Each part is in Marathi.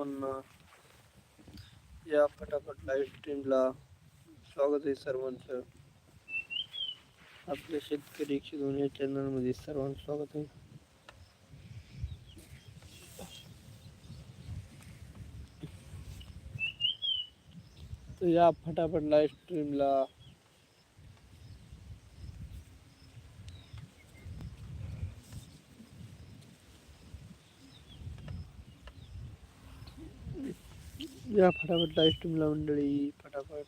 सर्वांना या फटाफट लाईव्ह स्ट्रीमला स्वागत आहे सर्वांचं. आपल्या शेतकरी एकशे दोन या चॅनलमध्ये सर्वांचं स्वागत आहे. तर या फटाफट लाईव्ह स्ट्रीमला या फटाफट लाईव्ह स्ट्रीमला मंडळी फटाफट.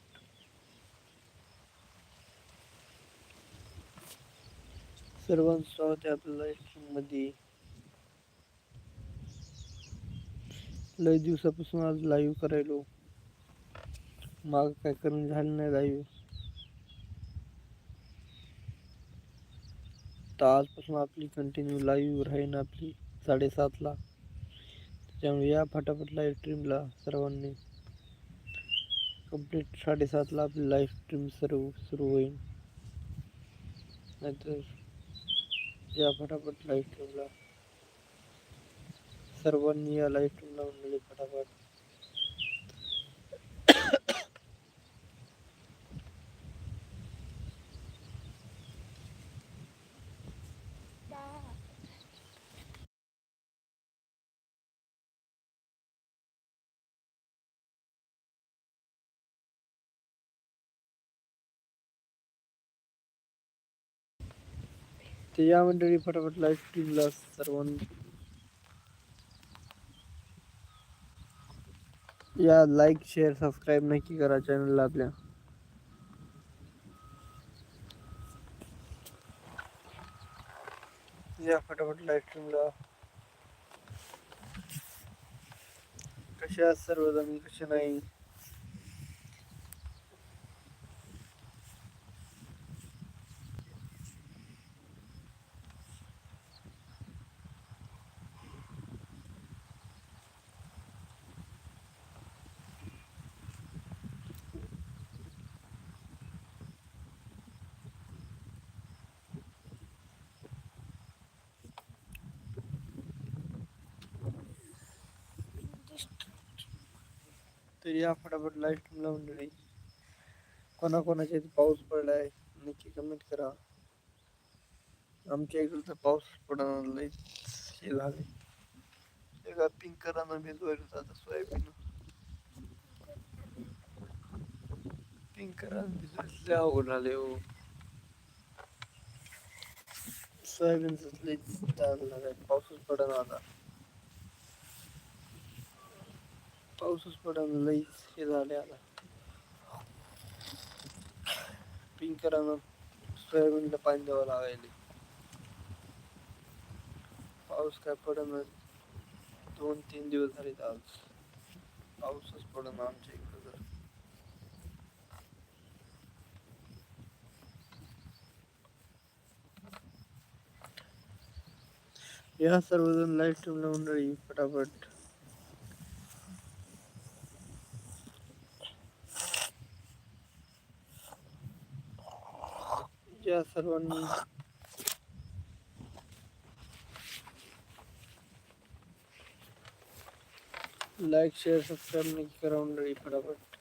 सर्वांचं स्वागत आहे आपल्या लाईव्ह स्ट्रीममध्ये लय दिवसापासून आज लाईव्ह करायलो. माग काय करून झालं नाही लाईव्ह तर आजपासून आपली कंटिन्यू लाईव्ह राहीन आपली साडेसातला. त्यामुळे या फटाफट लाईव्ह स्ट्रीमला सर्वांनी कंप्लीट साडेसातला आपली लाईव्ह स्ट्रीम सर्व सुरू होईल. नाहीतर या फटाफट लाईव्ह स्ट्रीमला सर्वांनी या लाईव्ह स्ट्रीमला मंडळी फटाफट ते या मंडळी फटाफट लाईव्ह स्ट्रीमला सर्वांना. या लाईक शेअर सबस्क्राईब नक्की करा चॅनलला आपल्या. या फटाफट लाईव्ह स्ट्रीमला कसे आहात सर्वजण? कसे नाही? तर या फटाफट लाईव्ह स्ट्रीमला मंडळी. कोणाकोणाच्या इथे पाऊस पडलाय नक्की कमेंट करा. आमच्या इकडे तर पाऊस पडणार लय हे झाले एका पिंक ना भिजवायला होतं आता सोयाबीन. पिंक करा भिजवायला लय अवघड हो. सोयाबीनच लई ताण झालाय पाऊसच पडणार आता. पाऊसच पडन लईच हे झाले आता पिंकरानं सोयाबीनला पाणी द्यावं लागायले पाऊस काय पडन दोन तीन दिवस झाले आज पाऊसच पडन आमच्या इकडं जर या सर्वजण लाईव्ह ठेवल्या मंडळी फटाफट या सर्वांनी. लाईक शेअर सबस्क्राईब नक्की करा मंडळी फटाफट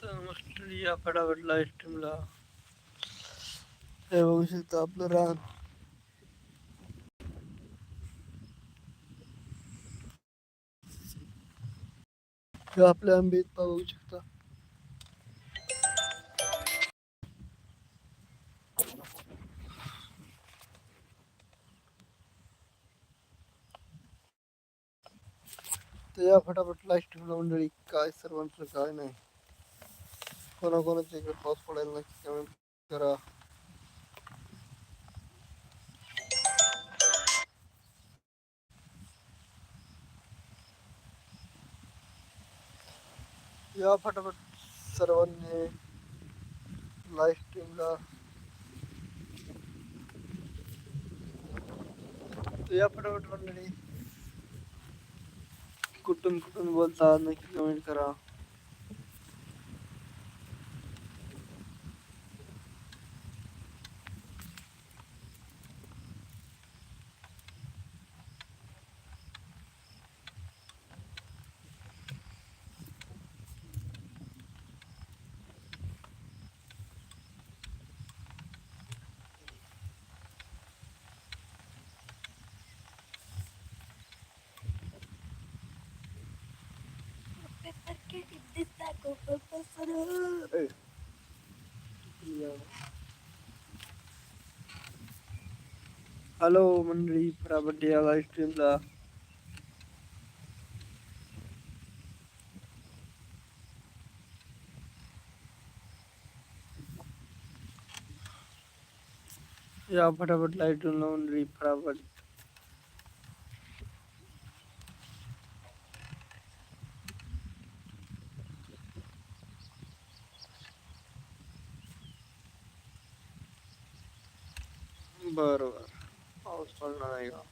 तर मस्त या फटाफट लाईव्ह स्ट्रीमला हे बघू शकता आपलं रान. हे आपल्या आंबे पाहू शकता. तर या फटाफट लाईव्ह स्ट्रीमला मंडळी काय सर्वांचं काय नाही. कोणाकोणाच्या इकडे पाऊस पडायला नक्की कमेंट करा या फटाफट सर्वांनी लाईव्ह स्ट्रीमला या फटाफट मंडळी कुठून कुठून बोलता नक्की कमेंट करा. हॅलो मंडळी फटाफट या लाईव्ह स्ट्रीमला या फटाफट लाईव्ह स्ट्रीमला मंडळी फटाफट बरोबर. पाऊस पडणार आहे का?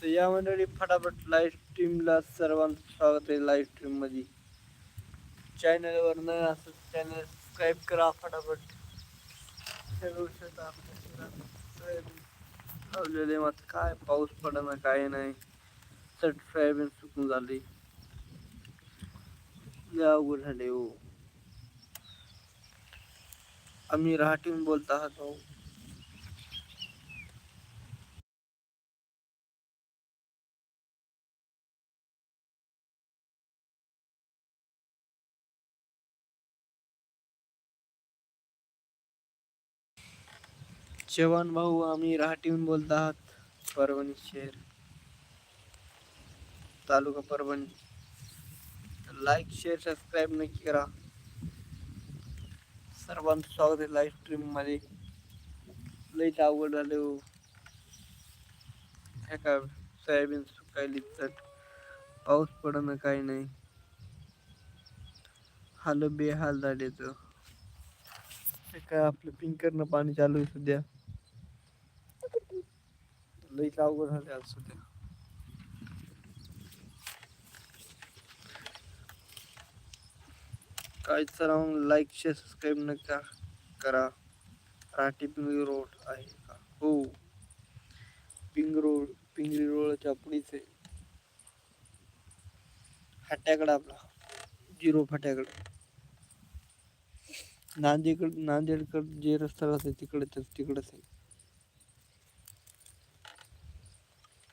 तर या मंडळी फटाफट लाईव्ह स्ट्रीमला सर्वांचं स्वागत आहे लाईव्ह स्ट्रीममध्ये चॅनलवर न असं चॅनल सबस्क्राईब करा फटाफट. लावलेले मात्र काय पाऊस पडना काय नाही. सोयाबीन सुकून झाली अवघड झाले हो. आम्ही रहाटीहून बोलत आहात हो चव्हाण भाऊ आम्ही रहाटीहून बोलत आहात. परभणी शहर. तालुका परभणी. लाईक शेअर सबस्क्राईब नक्की करा. सर्वांचं स्वागत आहे लाईव्ह स्ट्रीममध्ये लईच अवघड झाले हो. हे का सोयाबीन सुकायली तर पाऊस पडणं काही नाही. हाल बेहाल झालेच हे काय आपलं पिंकरनं पाणी चालू आहे सध्या. लईच अवघड झाले आज सध्या. काय राहून लाईक शेअर सबस्क्राईब नका करा. राठी पिंगळी रोड आहे का? हो. पिंग रोड पिंगळी रोडच्या पुढीच आहे. फाट्याकडे आपला. झिरो फाट्याकडे. नांदेड नांदेडकडे जे रस्ता राहते तिकडे तर आहे.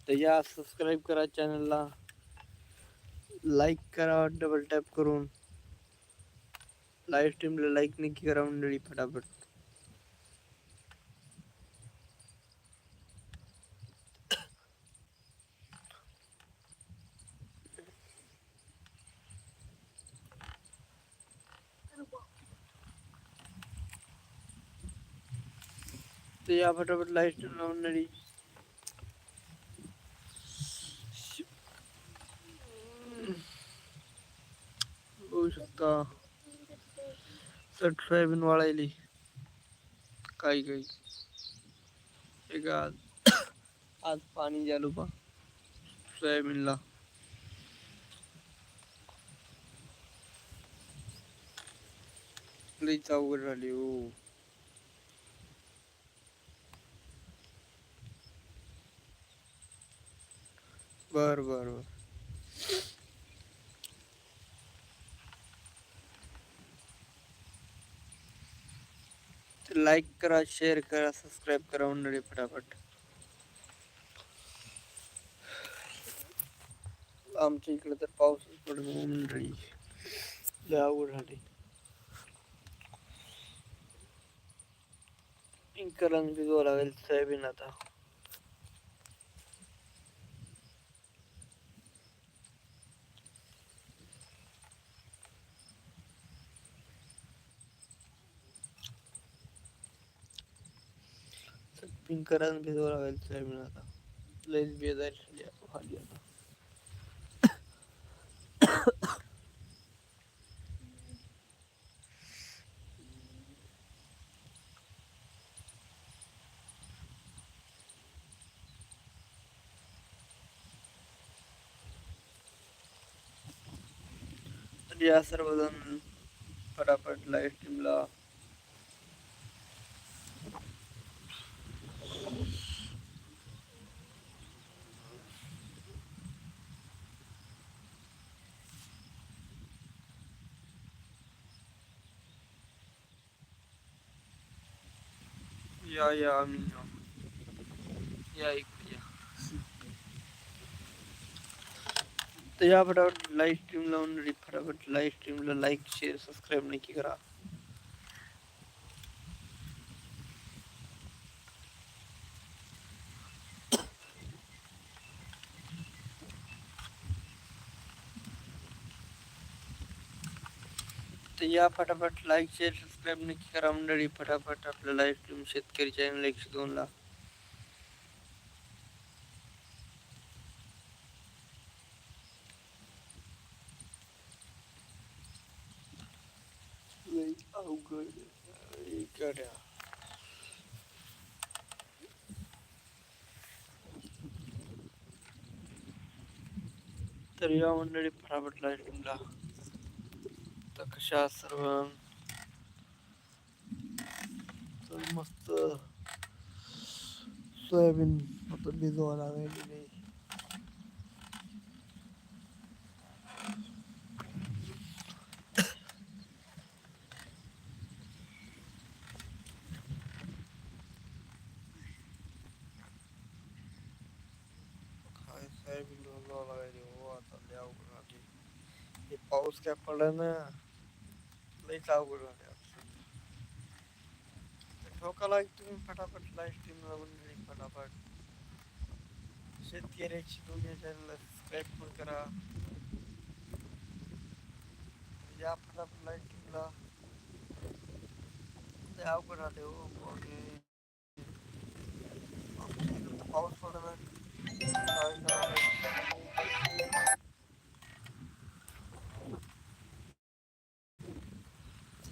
तर या सबस्क्राईब करा चॅनलला लाईक करा डबल टॅप करून. लाईव्ह स्ट्रीमला लाईक नक्की करा मंडळी फटाफट. तर या फटाफट लाईव्ह स्ट्रीमला मंडळी. बघू शकता. चट सोयाबीन वाळायली. काही काही. एक आज आज पाणी झालं पा सोयाबीनला. लईच अवघड झाली हो. बर बर बर. लाईक करा शेयर करा सब्सक्राइब करा मंडळी फटाफट. आमच्या इकडे तर पाऊस पडतो मंडळी लय अवघड झाली सोयाबीन आता. पिंकरांना भिजवावं लागेल सोयाबीन आता लईच बेजारी झाली आता या सर्वजण फटाफट लाईव्ह स्ट्रीमला या या आम्ही या. या इकडे या तर या फटाफट लाईव्ह स्ट्रीम लावून रे फटाफट लाईव्ह स्ट्रीमला लाईक शेअर सबस्क्राईब नक्की करा तर या फटाफट लाईक शेअर सबस्क्राईब नक्की करा मंडळी. फटाफट आपल्या लाईव्ह स्ट्रीम शेतकरी चॅनल एकशे दोनला लई अवघड तर या मंडळी फटाफट लाईव्ह स्ट्रीमला तर कशा आहात सर्व तर मस्त सोयाबीन आता भिजवा लागलेली काय सोयाबीन भिजवा लागली हो आता लय अवघड झाली हे पाऊस काय पडला ना लईच अवघड झाले ठोका तुम्ही फटाफट लाईव्ह लावून मंडळी फटाफट. शेतकऱ्याची तुम्ही चॅनलला सबस्क्राईब पण करा. या फटाफट लाईव्ह स्ट्रीमला अवघड झाले हो. पाऊस पडला.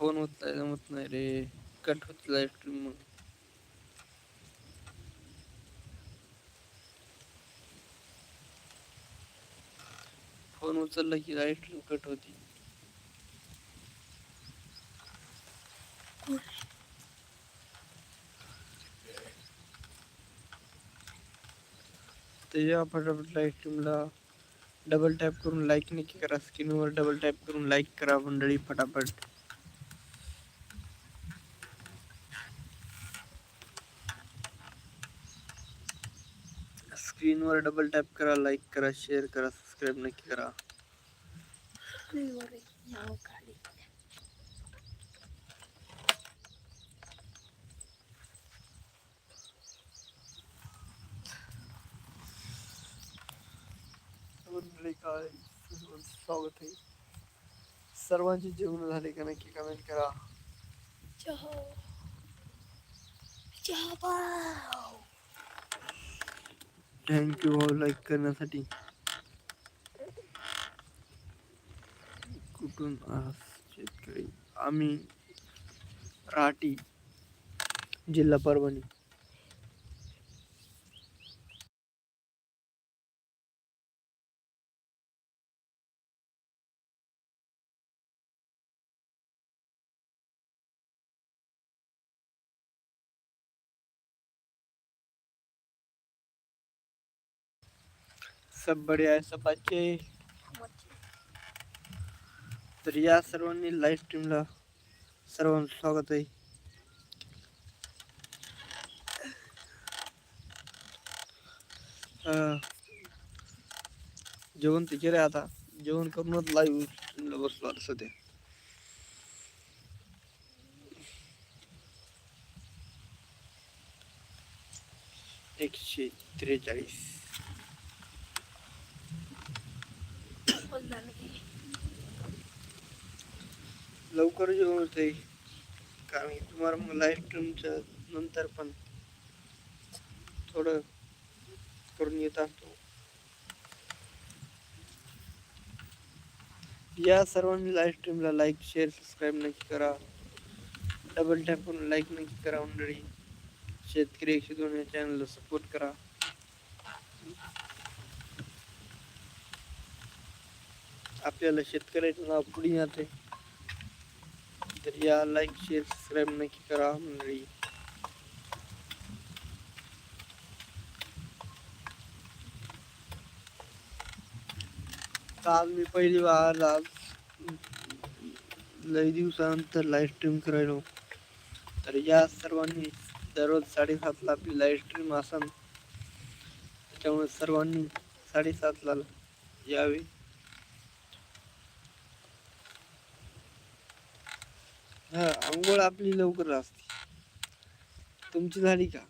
फोन उचलाय जमत नाही रे. कट होत लाईव्ह स्ट्रीम मग. फोन उचलला की लाईव्ह स्ट्रीम कट होती. त्याच्या फटाफट लाईव्ह स्ट्रीमला डबल टॅप करून लाईक नक्की करा. स्क्रीनवर डबल टॅप करून लाईक करा मंडळी फटाफट. स्क्रीनवर डबल टॅप करा लाईक करा शेअर करा सबस्क्राईब नक्की करा। स्वागत आहे सर्वांचे जेवण झाले का नक्की कमेंट करा। चहा चहा पाव। थँक्यू भाऊ लाईक करण्यासाठी. कुठून आहात शेतकरी आम्ही राहाटी जिल्हा परभणी. सब बढिया आहे सब अच्छे तर या सर्वांनी लाईव्ह स्ट्रीमला सर्वांचं स्वागत आहे. जेवण ते केलंय आता. जेवण करूनच लाईव्ह स्ट्रीमला बसलो आता सध्या. एकशे त्रेचाळीस पण झालं की. लवकर जेवण होते कारण की तुम्हाला मग लाईव्ह स्ट्रीमच्या नंतर पण थोडं करून येत असतो. या सर्वांनी लाईव्ह स्ट्रीमला लाईक शेअर सबस्क्राईब नक्की करा. डबल टॅप करून लाईक नक्की करा मंडळी. शेतकरी एकशे दोन या चॅनलला सपोर्ट करा. आपल्याला शेतकऱ्याचं नाव पुढे जाते तर या लाईक शेअर सबस्क्राईब नक्की करा मंडळी आज मी पहिली वार आज लई दिवसानंतर लाईव्ह स्ट्रीम करायलो. तर या सर्वांनी दररोज साडेसातला आपली लाईव्ह स्ट्रीम असन. त्याच्यामुळे सर्वांनी साडेसातला यावे. हा आंघोळ आपली लवकर असते. तुमची झाली का?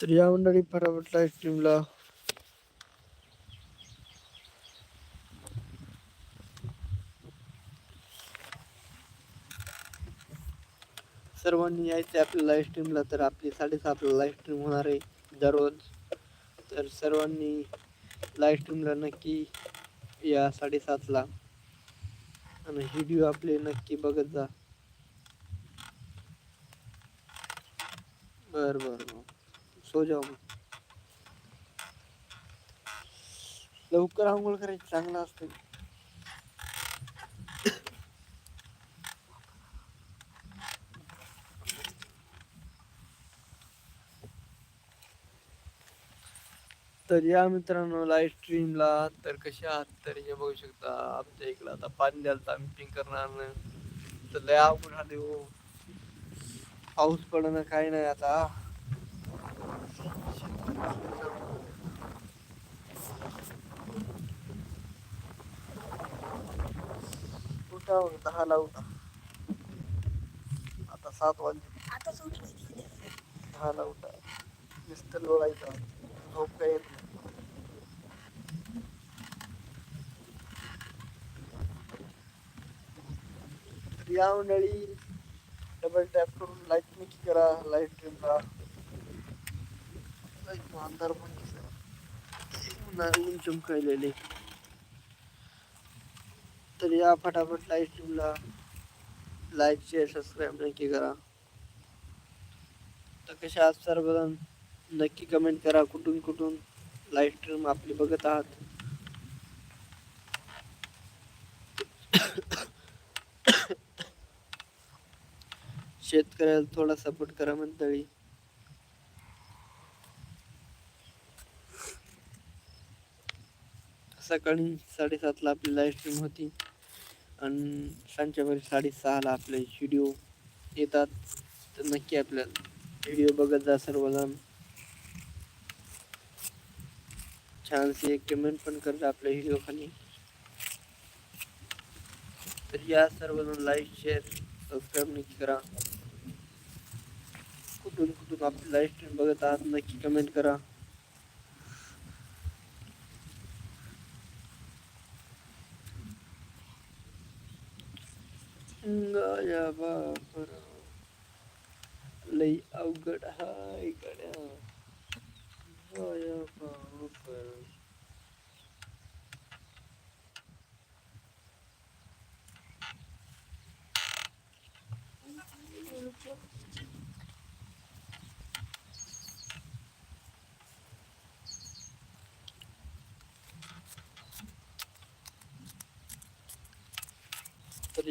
तर या मंडळी फटाफट लाईव्ह स्ट्रीमला यायचे आपल्या लाईव्ह स्ट्रीमला तर आपली साडेसातला लाईव्ह स्ट्रीम होणार आहे दररोज. तर सर्वांनी लाईव्ह स्ट्रीमला नक्की या साडेसातला आणि व्हिडिओ आपले नक्की बघत जा. बर बर बर. सो जाऊ मग. लवकर आंघोळ करायची चांगलं असतं तर या मित्रांनो लाईव्ह स्ट्रीमला तर कसे आहात? तर हे बघू शकता आमच्या इकडं आता पाणी द्यायला आम्ही पिंक करणार तर लय अवघड झाले हो. पाऊस पडणं काही नाही आता. उठा मग, दहाला उठा. आता सात वाजले. दहाला उठा. नुसतं लोळायचं. झोप काय येत या मंडळी डबल टॅप करून लाइट नक्की करा लाईव्ह स्ट्रीमला अंधार पण ऊन चमकायलेले तर या फटाफट लाइट स्ट्रीमला लाईक शेअर सबस्क्राईब नक्की करा. तर कशा आहात सर्वजण? नक्की कमेंट करा. कुठून कुठून लाइट स्ट्रीम आपली बघत आहात? शेतकऱ्याला थोडा सपोर्ट करा मंडळी. सकाळी साडेसातला आपली लाईव्ह स्ट्रीम होती. आणि सांच्यावर साडेसहाला आपले व्हिडिओ येतात. तर नक्की आपल्या व्हिडिओ बघत जा सर्वजण. छानशी एक कमेंट पण करता आपल्या व्हिडिओ खाली. तर या सर्वजण लाईक शेअर सबस्क्राईब नक्की करा. कुठून कुठून आपली लाईव्ह स्ट्रीम बघत आहात नक्की कमेंट करा. लई अवघड हाय गड्या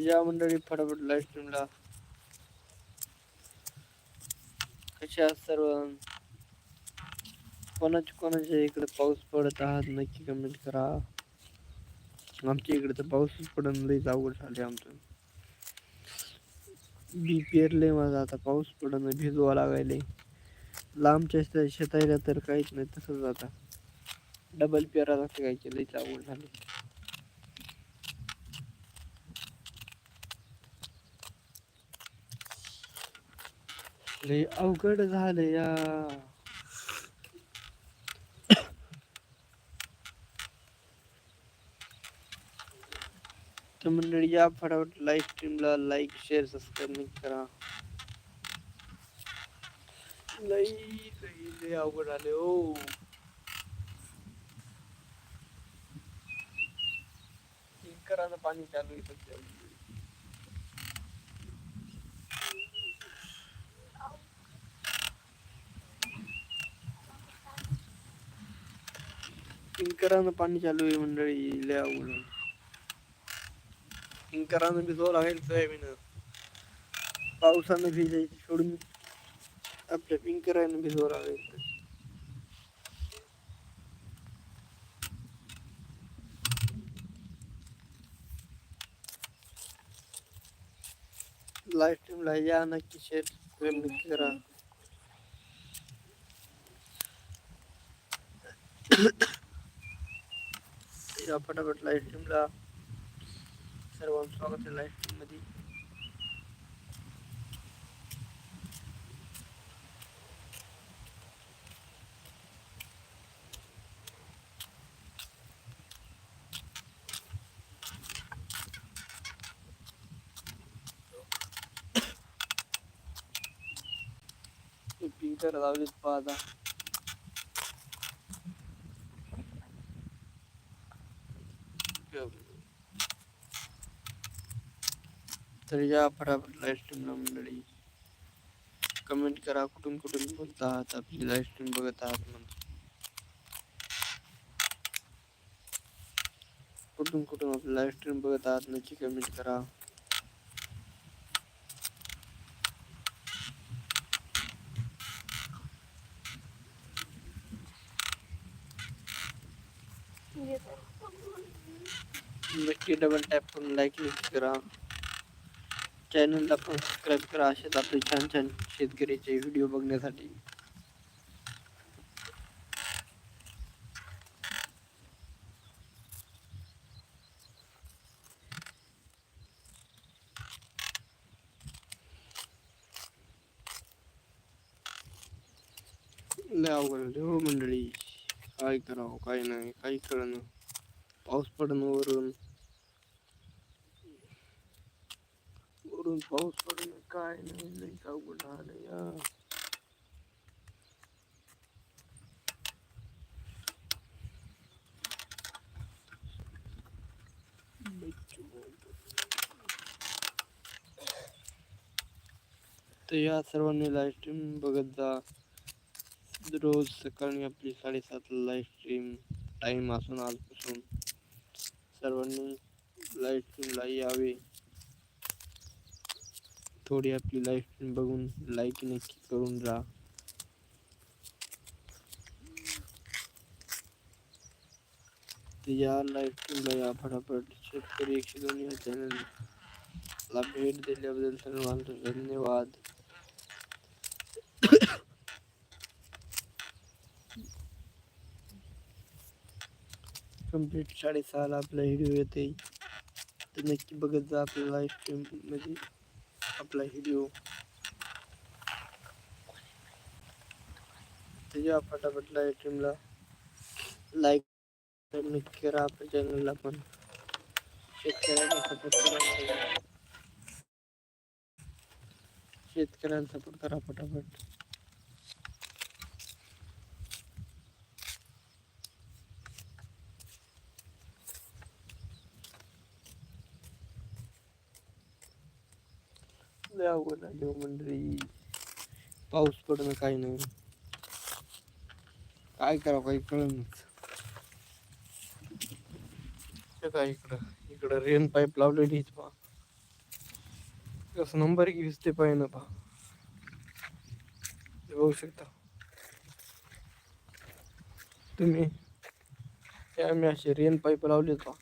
या मंडळी फटाफट लाईव्ह स्ट्रीमला कशा सर्व? कोणाच्या कोणाच्या इकडे पाऊस पडत आहात नक्की कमेंट करा. आमच्या इकडे तर पाऊसच पडून लईच अवघड झाले आमचं. बी पेरले माझा आता पाऊस पडून भिजवा लागायले लांबच्या शेता- शेतायला तर काहीच नाही तसंच आता. डबल पेरा लागते काय केलं लईच अवघड झाले लय अवघड झालं या. तर मंडळी या फटाफट लाईव्ह स्ट्रीमला लाईक शेअर सबस्क्राईब करा. लई लई लई अवघड आले हो. ओ टँकरानं पाणी चालू आहे सध्या. टँकरानं पाणी चालू आहे मंडळी लय अवघड आहे. टँकरानं भिजवावं लागेल सोयाबीन पावसानं भिजायचं सोडून आपल्या पिंकरानं भिजवावं लागेल लाईव्ह स्ट्रीमला या नक्की शेअर सबस्क्राईब नक्की करा या फटाफट लाईव्ह स्ट्रीमला सर्वांचं स्वागत आहे लाईव्ह स्ट्रीममध्ये पिंकर लावलीत पाहता तर या फटाफट लाईव्ह स्ट्रीमला मंडळी कमेंट करा कुठून कुठून बोलत आहात आपली लाईव्ह स्ट्रीम बघत आहात म्हणून कुठून कुठून आपली लाईव्ह स्ट्रीम बघत आहात नक्की कमेंट करा नक्की डबल टॅप करून लाईक करा। चॅनलला पण सबस्क्राईब करा. असेच आपले छान छान शेतकऱ्याचे व्हिडिओ बघण्यासाठी. हो मंडळी. काय करावं? काय नाही. काही कळणं पाऊस पडणं वरून. वरून पाऊस पडणं काय नाही लय अवघड झालं या तर या सर्वांनी लाईव्ह स्ट्रीम बघत जा. रोज सकाळी आपली साडेसातला लाईव्ह स्ट्रीम टाईम असून आजपासून. सर्वांनी लाईव्ह स्ट्रीमला यावे. थोडी आपली लाईफ बघून लाईक नक्की करून जा या लाईफ टीमला या फटाफट शेतकरी एकशे दोन या चॅनलला भेट दिल्याबद्दल सर्वांचे धन्यवाद. कंप्लीट साडेसहाला आपला व्हिडिओ येते तर नक्की बघत जा आपल्या लाईफ स्ट्रीममध्ये. आपला व्हिडिओ त्याच्या फटाफट लाईव्ह स्ट्रीमला लाईक नक्की करा आपल्या चॅनलला पण. शेतकऱ्यांना सपोर्ट करा. शेतकऱ्यांना सपोर्ट करा फटाफट. लय अवघड हो मंडळी. पाऊस पडणं काही नाही. काय करावं काही कळणच. काय इकडं? इकडं रेन पाईप लावलेली पहा. कसं नंबर की दिसते पाहिजे ना पहा. बघू शकता. तुम्ही त्या आम्ही असे रेन पाईप लावले पहा.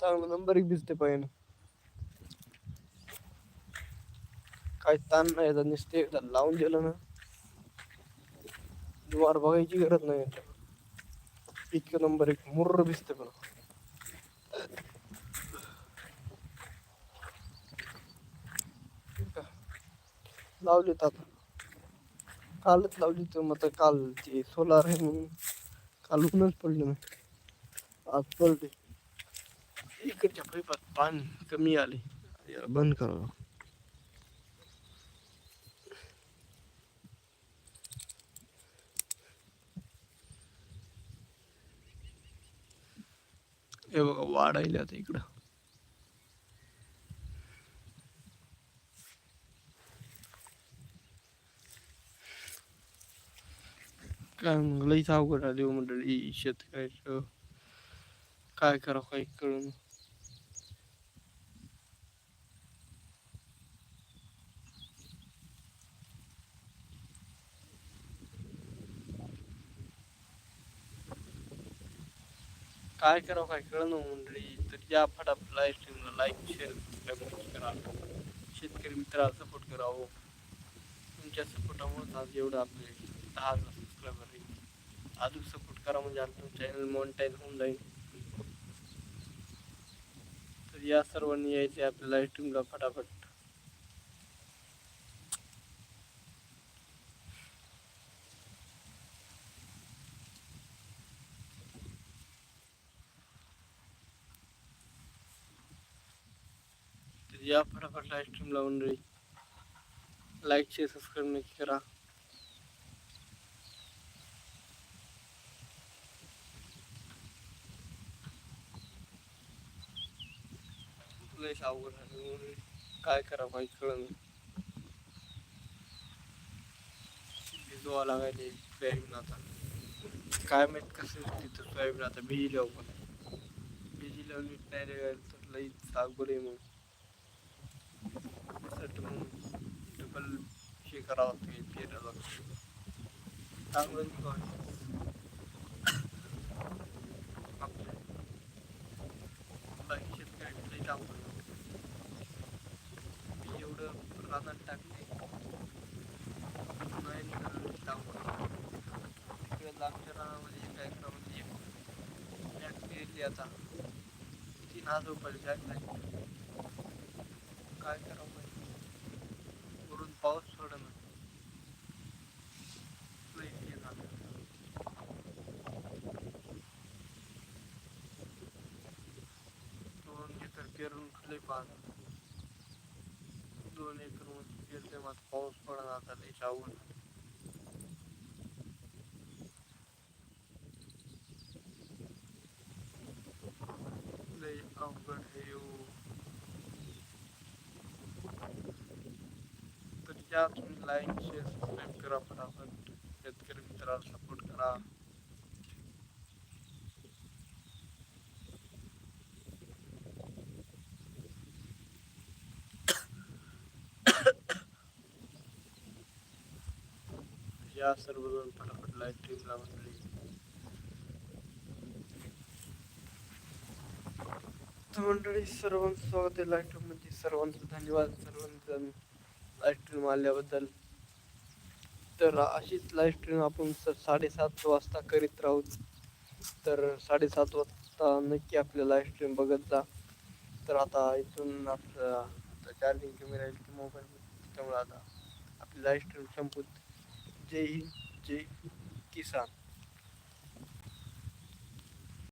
चांगला नंबर एक दिसते पाहिजे ना काय ताण नाही याचा नुसते एकदा लावून दिलं ना. दुवार बघायची गरज नाही इतकं नंबर एक मुर्र दिसते पण लावलीत आता. कालच लावली तर मग आता काल ते सोलार आहे म्हणून. काल उन्हच पडलं नाही आज पडले. इकडच्या पैपात पाणी कमी आले. बंद करावं हे बघा वाढायले आता इकडं. काय मग लईच अवघड आली हो मंडळी शेतकऱ्याचं. काय करावं काही कळून. काय करावं काय कळणं हो मंडळी? तर या फटाफट लाईव्ह स्ट्रीमला लाईक शेअर सबस्क्राईब करा. शेतकरी मित्राला सपोर्ट करावं हो. तुमच्या सपोर्टामुळेच आज एवढं आपले दहा हजार सबस्क्रायबर आहे अजून सपोर्ट करा म्हणजे आपलं चॅनल मॉनिटाईज होऊन जाईल. तर या सर्वांनी यायचे आपल्या लाईव्ह स्ट्रीमला फटाफट. या फटाफट लाईव्ह स्ट्रीमला मंडळी लाईक शेअर करा. काय करा काही कळलं भिजवा लागायले सोयाबीन आता. काय माहित कसं तिथं सोयाबीन आता. भिजल्यावर नीट नाही तर लईच अवघड आहे त्यासाठी मग डबल हे करावं लागतं पेरावं चांगलं नाही का? आपलं मी एवढं रानात टाकते नाही निघालं लई रानामध्ये बॅग पेरली आता तीन हजार रुपयाची बॅग काय करावं माहिती वरून पाऊस सोडणं लई हे झालं दोन एकर पेरून खाली पाहत दोन एकरमध्ये पेरले मग पाऊस पडत आता लय अवघड लय अवघड आहे हो. तर या तुम्ही लाईक शेअर सबस्क्राईब करा फटाफट शेतकरी मित्राला सपोर्ट करा. या सर्वजण फटाफट लाईव्ह स्ट्रीमला मंडळी. मंडळी सर्वांचं स्वागत आहे लाईव्ह स्ट्रीम सर्वांचं धन्यवाद. सर्वांचं लाईव्ह स्ट्रीम आल्याबद्दल. तर अशीच लाईव्ह स्ट्रीम आपण साडेसात वाजता करीत राहू. तर साडेसात वाजता नक्की आपल्या लाईव्ह स्ट्रीम बघत जा. तर आता इथून आपलं आता चार्जिंग कमी राहील की मोबाईल त्यामुळे आता आपली लाईव्ह स्ट्रीम संपूत जय हिंद जय किसान.